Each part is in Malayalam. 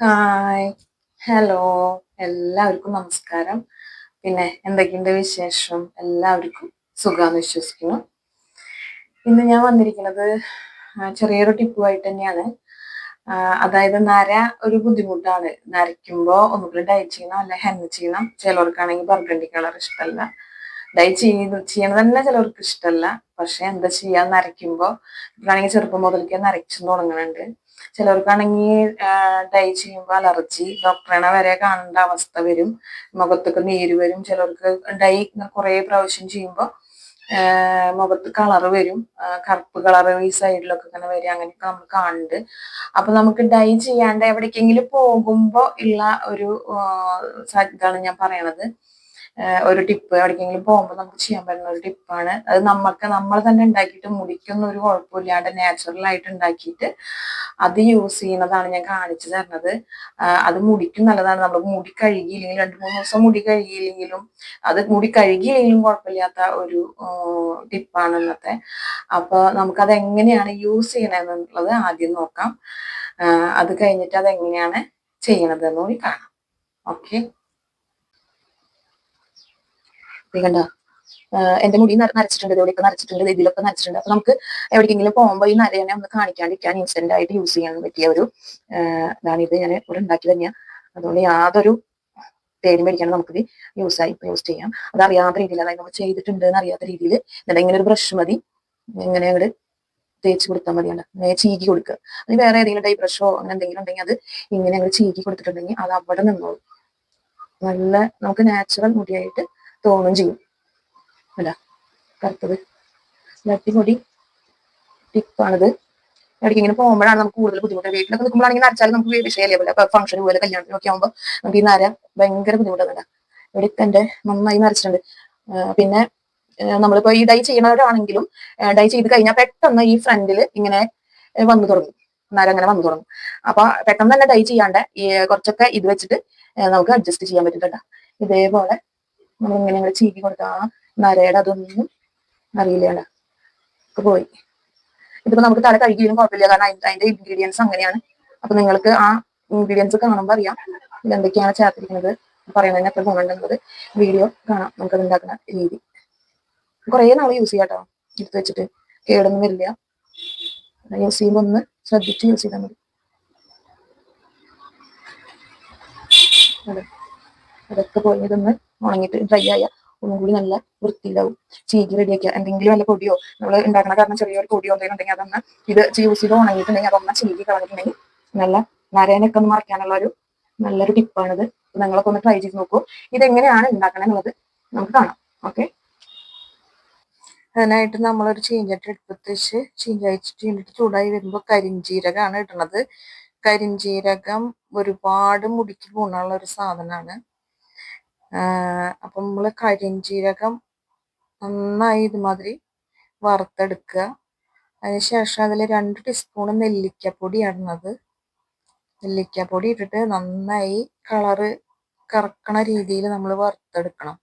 ഹായ് ഹലോ എല്ലാവർക്കും നമസ്കാരം. പിന്നെ എന്തൊക്കെയുണ്ട് വിശേഷം? എല്ലാവർക്കും സുഖാന്ന് വിശ്വസിക്കുന്നു. ഇന്ന് ഞാൻ വന്നിരിക്കുന്നത് ചെറിയൊരു ടിപ്പുമായിട്ട് തന്നെയാണ്. അതായത് നര ഒരു ബുദ്ധിമുട്ടാണ്. നരയ്ക്കുമ്പോൾ ഒന്നുകൂടി ഡൈ ചെയ്യണം അല്ലെ ഹെന്ന ചെയ്യണം. ചിലവർക്കാണെങ്കിൽ ബർഗണ്ടി കളർ ഇഷ്ടമല്ല ഡൈ ചെയ്ത് ചെയ്യണത് തന്നെ ചിലവർക്ക് ഇഷ്ടമല്ല പക്ഷെ എന്താ ചെയ്യാൻ നരയ്ക്കുമ്പോൾ ഇപ്പോഴാണെങ്കിൽ ചെറുപ്പം മുതൽക്കേ നരച്ചു തുടങ്ങുന്നുണ്ട് ചിലർക്കാണെങ്കിൽ ഡൈ ചെയ്യുമ്പോൾ അലർജി ഡോക്ടറിനെ വരെ കാണേണ്ട അവസ്ഥ വരും. മുഖത്തൊക്കെ നീര് വരും. ചിലർക്ക് ഡൈ കുറേ പ്രാവശ്യം ചെയ്യുമ്പോൾ മുഖത്ത് കളറ് വരും. കറുപ്പ് കളറ് ഈ സൈഡിലൊക്കെ ഇങ്ങനെ വരും. അങ്ങനെയൊക്കെ നമ്മൾ കാണുന്നുണ്ട്. അപ്പൊ നമുക്ക് ഡൈ ചെയ്യാണ്ട് എവിടേക്കെങ്കിലും പോകുമ്പോൾ ഉള്ള ഒരു ഇതാണ് ഞാൻ പറയണത്. ഒരു ടിപ്പ് എവിടേക്കെങ്കിലും പോകുമ്പോൾ നമുക്ക് ചെയ്യാൻ പറ്റുന്ന ഒരു ടിപ്പാണ് അത് നമ്മൾക്ക് നമ്മൾ തന്നെ ഉണ്ടാക്കിയിട്ട് മുടിക്കൊന്നും ഒരു കുഴപ്പമില്ലാണ്ട് നാച്ചുറൽ ആയിട്ട് ഉണ്ടാക്കിയിട്ട് അത് യൂസ് ചെയ്യുന്നതാണ് ഞാൻ കാണിച്ചു തരുന്നത്. അത് മുടിക്കും നല്ലതാണ്. നമ്മൾ മുടി കഴുകിയില്ലെങ്കിൽ രണ്ട് മൂന്ന് ദിവസം മുടി കഴുകിയില്ലെങ്കിലും അത് മുടി കഴുകിയില്ലെങ്കിലും കുഴപ്പമില്ലാത്ത ഒരു ടിപ്പാണ് ഇന്നത്തെ. അപ്പൊ നമുക്കത് എങ്ങനെയാണ് യൂസ് ചെയ്യണമെന്നുള്ളത് ആദ്യം നോക്കാം. അത് കഴിഞ്ഞിട്ട് അത് എങ്ങനെയാണ് ചെയ്യണത് എന്ന് കൂടി കാണാം. ഓക്കെ കണ്ട? എന്റെ മുടി നരച്ചിട്ടുണ്ട് ഇവിടെയൊക്കെ നരച്ചിട്ടുണ്ട് ഇതിലൊക്കെ നരച്ചിട്ടുണ്ട്. അപ്പൊ നമുക്ക് എവിടേക്കെങ്കിലും പോകുമ്പോൾ ഈ നരയനെ ഒന്ന് കാണിക്കാണ്ടിരിക്കാൻ ഇൻസ്റ്റന്റ് ആയിട്ട് യൂസ് ചെയ്യാൻ പറ്റിയ ഒരു ഇതാണ് ഇത് ഞാൻ ഇവിടെ ഉണ്ടാക്കി തന്നെയാണ് അതുകൊണ്ട് യാതൊരു പേര് മേടിക്കാണ്ട് നമുക്കിത് യൂസ് ആയി യൂസ് ചെയ്യാം. അത് അറിയാത്ത രീതിയിൽ അതായത് നമ്മൾ ചെയ്തിട്ടുണ്ട് എന്ന് അറിയാത്ത രീതിയിൽ എന്നിട്ട് ഇങ്ങനെ ഒരു ബ്രഷ് മതി. ഇങ്ങനെ അങ്ങോട്ട് തേച്ച് കൊടുത്താൽ മതിയാണ് അങ്ങനെ ചീകി കൊടുക്കുക. അത് വേറെ ഏതെങ്കിലും ടൈപ്പ് ബ്രഷോ അങ്ങനെ എന്തെങ്കിലും ഉണ്ടെങ്കിൽ അത് ഇങ്ങനെ അങ്ങോട്ട് ചീകി കൊടുത്തിട്ടുണ്ടെങ്കിൽ അത് അവിടെ നിന്നോളും. നല്ല നമുക്ക് നാച്ചുറൽ മുടിയായിട്ട് തോന്നും ചെയ്യും. അല്ല കറുത്തത്. അടിപൊളി ടിപ്പാണിത് ഇടയ്ക്ക് ഇങ്ങനെ പോകുമ്പോഴാണ് നമുക്ക് കൂടുതൽ ബുദ്ധിമുട്ട് വീട്ടിലൊക്കെ നിൽക്കുമ്പോഴാണെങ്കിൽ നരച്ചാലും നമുക്ക് വിഷയമല്ലേ? പോലെ ഫംഗ്ഷൻ പോലെ കല്യാണത്തിനൊക്കെ ആകുമ്പോൾ നമുക്ക് ഈ നര ഭയങ്കര ബുദ്ധിമുട്ടാണ് ഇവിടെയൊക്കെ എന്റെ നന്നായി നരച്ചിട്ടുണ്ട്. പിന്നെ നമ്മളിപ്പോ ഈ ഡൈ ചെയ്യണവരാണെങ്കിലും ഡൈ ചെയ്ത് കഴിഞ്ഞാൽ പെട്ടെന്ന് ഈ ഫ്രണ്ടിൽ ഇങ്ങനെ വന്നു തുടങ്ങും. നര അങ്ങനെ വന്നു തുടങ്ങും. അപ്പൊ പെട്ടെന്ന് തന്നെ ഡൈ ചെയ്യാണ്ട് കുറച്ചൊക്കെ ഇത് വെച്ചിട്ട് നമുക്ക് അഡ്ജസ്റ്റ് ചെയ്യാൻ പറ്റുന്നുണ്ട് ഇതേപോലെ നമ്മൾ ഇങ്ങനെ ചീകി കൊടുത്താൽ നരയുടെ അതൊന്നും അറിയില്ല പോയി. ഇതിപ്പോ നമുക്ക് തല കഴുകിയാലും കുഴപ്പമില്ല. കാരണം അതിന്റെ ഇൻഗ്രീഡിയൻസ് അങ്ങനെയാണ്. അപ്പൊ നിങ്ങൾക്ക് ആ ഇൻഗ്രീഡിയൻസ് കാണുമ്പോൾ അറിയാം എന്തൊക്കെയാണ് ചേർത്തിരിക്കുന്നത്. പറയുന്നതിന് എത്ര ഗുണമുണ്ടെന്നത് വീഡിയോ കാണാം. നമുക്കത് ഉണ്ടാക്കുന്ന രീതി. കുറേ നാൾ യൂസ് ചെയ്യാം കേട്ടോ എടുത്ത് വെച്ചിട്ട് കേടൊന്നും വരില്ല. യൂസ് ചെയ്യുമ്പോൾ ഒന്ന് ശ്രദ്ധിച്ച് യൂസ് ചെയ്താൽ മതി. അതെ. അതൊക്കെ പോയി. ഇതൊന്ന് ഉണങ്ങിയിട്ട് ഡ്രൈ ആയ ഒന്നും കൂടി നല്ല വൃത്തിയിലാവും. ചീകി റെഡിയാക്കുക എന്തെങ്കിലും വല്ല പൊടിയോ നമ്മൾ ഉണ്ടാക്കുന്ന കാരണം ചെറിയൊരു പൊടിയോ എന്തെങ്കിലും ഉണ്ടെങ്കിൽ അതൊന്ന് ഇത് യൂസ് ചെയ്ത് ഉണങ്ങിയിട്ടുണ്ടെങ്കിൽ അതൊന്ന് ചീകി കളഞ്ഞിട്ടുണ്ടെങ്കിൽ നല്ല നരേനൊക്കെ ഒന്ന് മറക്കാനുള്ള ഒരു നല്ലൊരു ടിപ്പാണിത് നിങ്ങളൊക്കെ ഒന്ന് ട്രൈ ചെയ്ത് നോക്കൂ. ഇതെങ്ങനെയാണ് ഉണ്ടാക്കണത് എന്നുള്ളത് നമുക്ക് കാണാം. ഓക്കെ അതിനായിട്ട് നമ്മളൊരു ചീഞ്ചട്ടി എടുപ്പത്ത് വെച്ച് ചീഞ്ചായിട്ട് ചീഞ്ചട്ടി ചൂടായി വരുമ്പോൾ കരിഞ്ചീരകമാണ് ഇടണത്. കരിഞ്ചീരകം ഒരുപാട് മുടിക്ക് ഗുണമുള്ള ഒരു സാധനമാണ്. അപ്പം നമ്മൾ കരിഞ്ചീരകം നന്നായി ഇതുമാതിരി വറുത്തെടുക്കുക. അതിനുശേഷം അതിൽ രണ്ട് ടീസ്പൂൺ നെല്ലിക്കപ്പൊടി ഇടുന്നത് നെല്ലിക്കപ്പൊടി ഇട്ടിട്ട് നന്നായി കളറ് കറക്കണ രീതിയിൽ നമ്മൾ വറുത്തെടുക്കണം.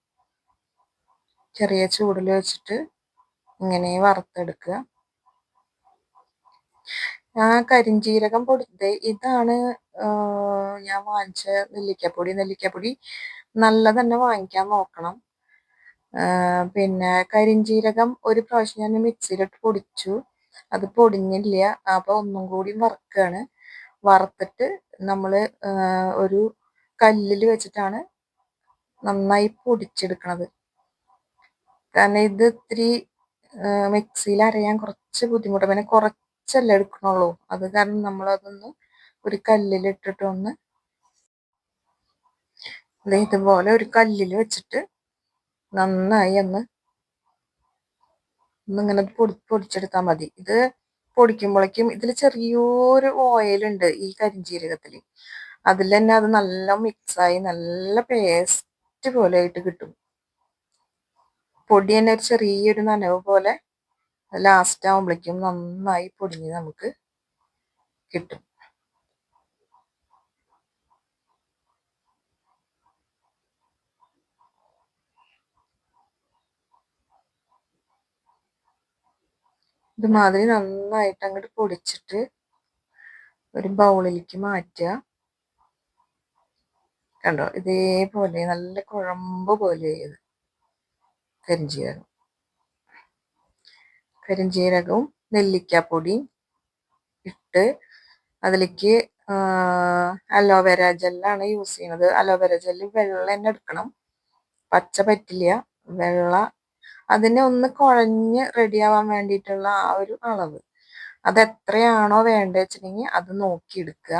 ചെറിയ ചൂടിൽ വെച്ചിട്ട് ഇങ്ങനെ വറുത്തെടുക്കുക. ആ കരിഞ്ചീരകം പൊടി ഇതാണ് ഞാൻ വാങ്ങിച്ച നെല്ലിക്കപ്പൊടി. നെല്ലിക്കപ്പൊടി നല്ല തന്നെ വാങ്ങിക്കാൻ നോക്കണം. പിന്നെ കരിഞ്ചീരകം ഒരു പ്രാവശ്യം ഞാൻ മിക്സിയിലിട്ട് പൊടിച്ചു. അത് പൊടിഞ്ഞില്ല. അപ്പൊ ഒന്നും കൂടി വറുക്കുകയാണ് വറുത്തിട്ട് നമ്മൾ ഒരു കല്ലിൽ വെച്ചിട്ടാണ് നന്നായി പൊടിച്ചെടുക്കണത്. കാരണം ഇത് ഇത്തിരി മിക്സിയിൽ അരയാൻ കുറച്ച് ബുദ്ധിമുട്ട്. പിന്നെ കുറച്ചല്ലേ എടുക്കണുള്ളൂ. അത് കാരണം നമ്മൾ അതൊന്ന് ഒരു ഒന്ന് ഇതുപോലെ ഒരു കല്ലിൽ വെച്ചിട്ട് നന്നായി ഒന്ന് ഒന്നിങ്ങനെ പൊടി പൊടിച്ചെടുത്താൽ മതി. ഇത് പൊടിക്കുമ്പോഴേക്കും ഇതിൽ ചെറിയൊരു ഓയിലുണ്ട് ഈ കരിഞ്ചീരകത്തിൽ അതിൽ തന്നെ അത് നല്ല മിക്സായി നല്ല പേസ്റ്റ് പോലെ ആയിട്ട് കിട്ടും. പൊടി തന്നെ ഒരു ചെറിയൊരു നനവ് പോലെ ലാസ്റ്റ് ആകുമ്പോഴേക്കും നന്നായി പൊടിഞ്ഞ് നമുക്ക് കിട്ടും. ഇതുമാതിരി നന്നായിട്ട് അങ്ങോട്ട് പൊടിച്ചിട്ട് ഒരു ബൗളിലേക്ക് മാറ്റുക. കണ്ടോ? ഇതേപോലെ നല്ല കുഴമ്പ് പോലെ ഇത് കരിഞ്ജീരകം കരിഞ്ജീരകവും നെല്ലിക്കാപ്പൊടിയും ഇട്ട് അതിലേക്ക് അലോവേര ജെല്ലാണ് യൂസ് ചെയ്യുന്നത്. അലോവേര ജെല്ല് വെള്ളം തന്നെ എടുക്കണം. പച്ച പറ്റില്ല. വെള്ള അതിനെ ഒന്ന് കുഴഞ്ഞ് റെഡിയാവാൻ വേണ്ടിയിട്ടുള്ള ആ ഒരു അളവ്. അത് എത്രയാണോ വേണ്ടത് വെച്ചിട്ടുണ്ടെങ്കിൽ അത് നോക്കിയെടുക്കുക.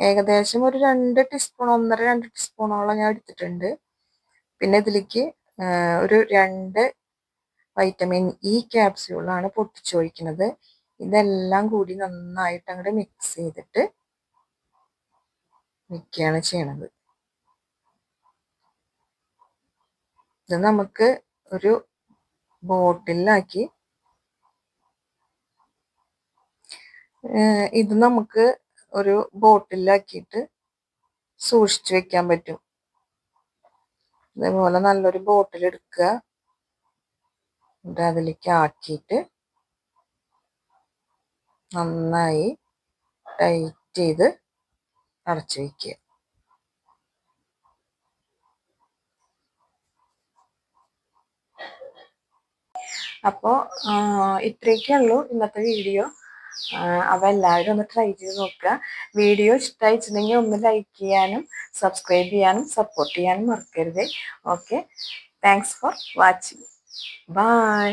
ഏകദേശം ഒരു രണ്ട് ടീസ്പൂൺ ഒന്നര രണ്ട് ടീസ്പൂണോളം ഞാൻ എടുത്തിട്ടുണ്ട്. പിന്നെ ഇതിലേക്ക് ഒരു രണ്ട് വൈറ്റമിൻ ഇ ക്യാപ്സ്യൂളാണ് പൊട്ടിച്ചൊഴിക്കുന്നത് ഇതെല്ലാം കൂടി നന്നായിട്ട് അങ്ങോട്ട് മിക്സ് ചെയ്തിട്ട് മിക്കുകയാണ് ചെയ്യണത്. ഇത് നമുക്ക് ഒരു ബോട്ടിലാക്കി. ഇത് നമുക്ക് ഒരു ബോട്ടിലാക്കിയിട്ട് സൂക്ഷിച്ചു വെക്കാൻ പറ്റും. ഇതേപോലെ നല്ലൊരു ബോട്ടിൽ എടുക്കുക എന്നിട്ട് അതിലേക്ക് ആക്കിയിട്ട് നന്നായി ടൈറ്റ് ചെയ്ത് അടച്ചു വയ്ക്കുക അപ്പോൾ ഇത്രയൊക്കെ ഉള്ളൂ ഇന്നത്തെ വീഡിയോ. അപ്പോൾ എല്ലാവരും ഒന്ന് ട്രൈ ചെയ്ത് നോക്കുക. വീഡിയോ ഇഷ്ടമായിട്ടുണ്ടെങ്കിൽ ഒന്ന് ലൈക്ക് ചെയ്യാനും സബ്സ്ക്രൈബ് ചെയ്യാനും സപ്പോർട്ട് ചെയ്യാനും മറക്കരുത്. Okay thanks for watching bye